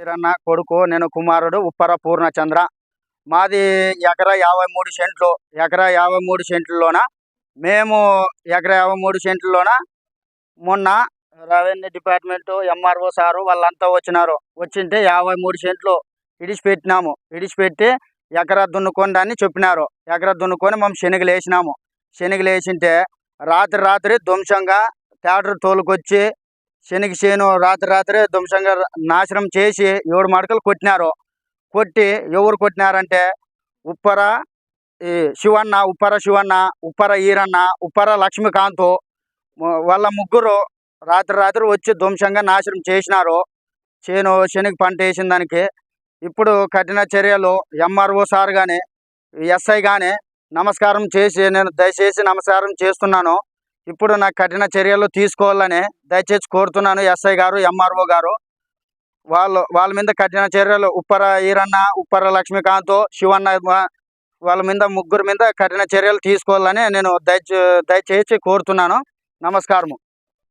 వీరన్న కొడుకు నేను కుమారుడు ఉప్పర పూర్ణచంద్ర. మాది ఎకరా యాభై మూడు సెంట్లు ఎకరా యాభై మూడు సెంట్లలోన. మేము ఎకరా యాభై మూడు సెంట్లలోన మొన్న రెవెన్యూ డిపార్ట్మెంట్ ఎంఆర్ఓ సారు వాళ్ళంతా వచ్చినారు. వచ్చింటే యాభై మూడు సెంట్లు ఇడిచిపెట్టినాము. ఇడిచిపెట్టి ఎకరా దున్నుకోండి అని చెప్పినారు. ఎకరా దున్నుకొని మేము శనగలు వేసినాము. శనగలు వేసింటే రాత్రి రాత్రి ధ్వంసంగా ట్రాక్టర్ తోలుకొచ్చి శనగ చేను రాత్రి రాత్రి ధ్వంసంగా నాశనం చేసి ఏడు మడకలు కొట్టినారు. కొట్టి ఎవరు కొట్టినారంటే ఉప్పర ఈ శివన్న ఉప్పర శివన్న ఉప్పర ఈరన్న ఉప్పర లక్ష్మీకాంత్ వాళ్ళ ముగ్గురు రాత్రి రాత్రి వచ్చి ధ్వంసంగా నాశనం చేసినారు. చేను శనగ పంట వేసిన దానికి. ఇప్పుడు కఠిన చర్యలు ఎంఆర్ఓ సార్ కానీ ఎస్ఐ కానీ నమస్కారం చేసి నేను దయచేసి నమస్కారం చేస్తున్నాను. ఇప్పుడు నాకు కఠిన చర్యలు తీసుకోవాలని దయచేసి కోరుతున్నాను ఎస్ఐ గారు ఎంఆర్ఓ గారు. వాళ్ళు వాళ్ళ మీద కఠిన చర్యలు ఉప్పర ఈరన్న ఉప్పర లక్ష్మీకాంత్ శివన్న వాళ్ళ మీద ముగ్గురు మీద కఠిన చర్యలు తీసుకోవాలని నేను దయచే దయచేసి కోరుతున్నాను. నమస్కారము.